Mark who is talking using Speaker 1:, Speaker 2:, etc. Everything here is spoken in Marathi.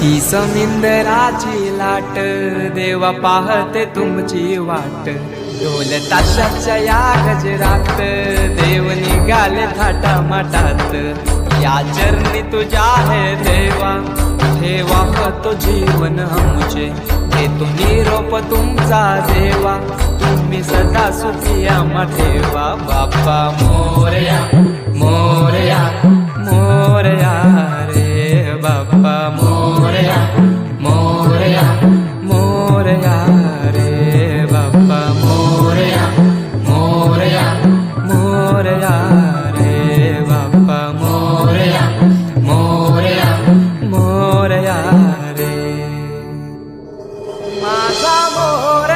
Speaker 1: ही समिंदराची लाट देवा पाहते तुमची वाट. ढोल ताशाच्या या गजरात देव निघाले थाटा मटात या चरणी तुझ्या आहे देवा ठेवा तो जीवन आमचे? तुम्ही निरोप तुमचा देवा तुम्ही सदा सुखी मठेवा बाप्पा मोरया मोरया. मोरया मोरया रे बाप्पा मोरया मोरया मोरया रे बाप्पा मोरया मोरया मोरया रे. माझा मोर